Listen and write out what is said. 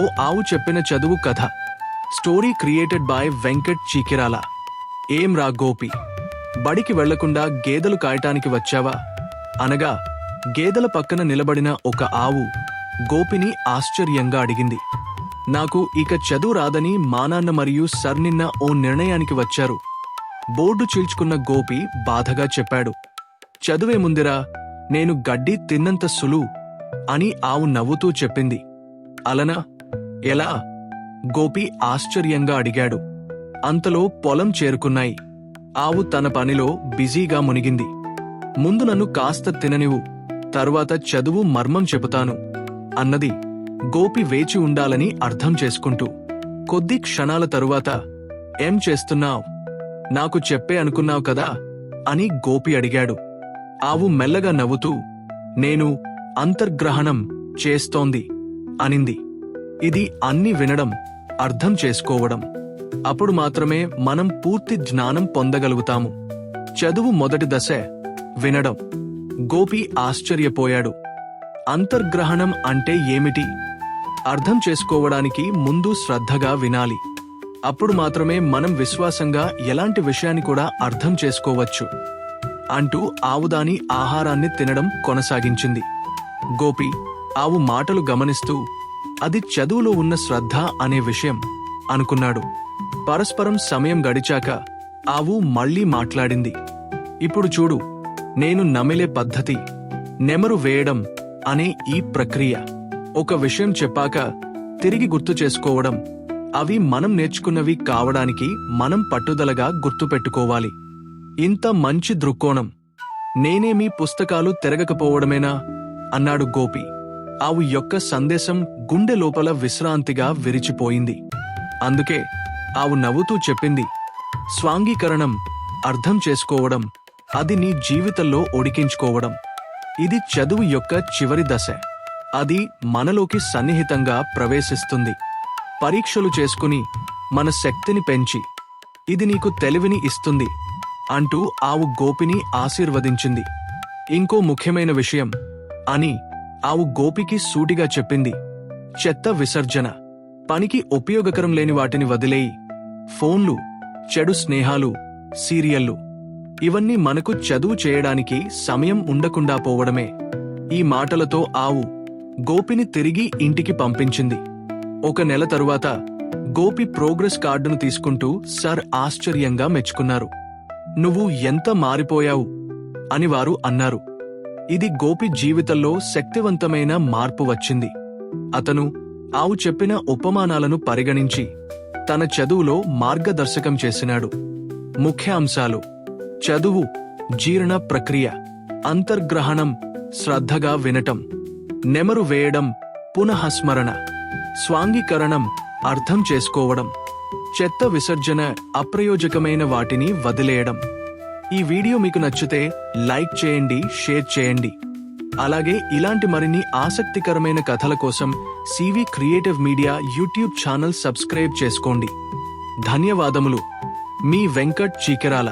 ఓ ఆవు చెప్పిన చదువు కథ. Story created by Venkat Cheekirala. ఏం రా గోపి? బడికి వెళ్ళకుండా గేదెలు కాయటానికి వచ్చావా? అనగా గేదెల పక్కన నిలబడిన ఒక ఆవు గోపిని ఆశ్చర్యంగా అడిగింది. నాకు ఇక చదువు రాదని మా నాన్న మరియు సర్ నిన్న ఓ నిర్ణయానికి వచ్చారు. బోర్డు చీల్చుకున్న గోపి బాధగా చెప్పాడు. చదువేముందిరా నేను గడ్డి తిన్నంత సులువు అని ఆవు నవ్వుతూ చెప్పింది. అలనా ఎలా? గోపి ఆశ్చర్యంగా అడిగాడు. అంతలో పొలం చేరుకున్నాయి. ఆవు తన పనిలో బిజీగా మునిగింది. ముందు నన్ను కాస్త తిననివు తరువాత చదువు మర్మం చెబుతాను అన్నది గోపి వేచి ఉండాలని అర్థం చేసుకుంటూ. కొద్ది క్షణాల తరువాత ఏం చేస్తున్నావ్? నాకు చెప్పే అనుకున్నావు కదా? అని గోపి అడిగాడు. ఆవు మెల్లగా నవ్వుతూ నేను అంతర్గ్రహణం చేస్తోంది అనింది. ఇది అన్ని వినడం అర్థం చేసుకోవడం. అప్పుడు మాత్రమే మనం పూర్తి జ్ఞానం పొందగలుగుతాము. చదువు మొదటి దశ వినడం. గోపి ఆశ్చర్యపోయాడు. అంతర్గ్రహణం అంటే ఏమిటి? అర్థం చేసుకోవడానికి ముందు శ్రద్ధగా వినాలి. అప్పుడు మాత్రమే మనం విశ్వాసంగా ఎలాంటి విషయాన్ని కూడా అర్థం చేసుకోవచ్చు. అంటూ ఆవు దాని ఆహారాన్ని తినడం కొనసాగించింది. గోపి ఆవు మాటలు గమనిస్తూ అది చదువులో ఉన్న శ్రద్ధ అనే విషయం అనుకున్నాడు. పరస్పరం సమయం గడిచాక ఆవు మళ్ళీ మాట్లాడింది. ఇప్పుడు చూడు నేను నమిలే పద్ధతి నెమరు వేయడం అనే ఈ ప్రక్రియ. ఒక విషయం చెప్పాక తిరిగి గుర్తు చేసుకోవడం అవి మనం నేర్చుకున్నవి కావడానికి మనం పట్టుదలగా గుర్తుపెట్టుకోవాలి ఇంత మంచి దృక్కోణం. నేనేమీ పుస్తకాలు తిరగకపోవడమేనా? అన్నాడు గోపి. ఆవు యొక్క సందేశం గుండె లోపల విశ్రాంతిగా విరిచిపోయింది. అందుకే ఆవు నవ్వుతూ చెప్పింది స్వాంగీకరణం అర్థం చేసుకోవడం అది నీ జీవితంలో ఒడికించుకోవడం. ఇది చదువు యొక్క చివరి దశ. అది మనలోకి సన్నిహితంగా ప్రవేశిస్తుంది. పరీక్షలు చేసుకుని మన శక్తిని పెంచి ఇది నీకు తెలివిని ఇస్తుంది అంటూ ఆవు గోపిని ఆశీర్వదించింది. ఇంకో ముఖ్యమైన విషయం అని ఆవు గోపికి సూటిగా చెప్పింది. చెత్త విసర్జన. పనికి ఉపయోగకరం లేని వాటిని వదిలేయి. ఫోన్లు చెడు స్నేహాలు సీరియల్లు ఇవన్నీ మనకు చదువు చేయడానికి సమయం ఉండకుండా పోవడమే. ఈ మాటలతో ఆవు గోపిని తిరిగి ఇంటికి పంపించింది. ఒక నెల తరువాత గోపి ప్రోగ్రెస్ కార్డును తీసుకుంటూ సర్ ఆశ్చర్యంగా మెచ్చుకున్నారు. నువ్వు ఎంత మారిపోయావు? అని వారు అన్నారు. ఇది గోపి జీవితంలో శక్తివంతమైన మార్పు వచ్చింది. అతను ఆవు చెప్పిన ఉపమానాలను పరిగణించి తన చదువులో మార్గదర్శకం చేసినాడు. ముఖ్యాంశాలు. చదువు జీర్ణ ప్రక్రియ అంతర్గ్రహణం శ్రద్ధగా వినటం నెమరు వేయడం పునఃస్మరణ స్వాంగీకరణం అర్థం చేసుకోవడం చెత్త విసర్జన అప్రయోజకమైన వాటిని వదిలేయడం. ఈ వీడియో మీకు నచ్చితే లైక్ చేయండి షేర్ చేయండి. అలాగే ఇలాంటి మరిన్ని ఆసక్తికరమైన కథల కోసం CV creative media YouTube channel subscribe చేసుకోండి. ధన్యవాదములు. మీ వెంకట్ చీకెరాల.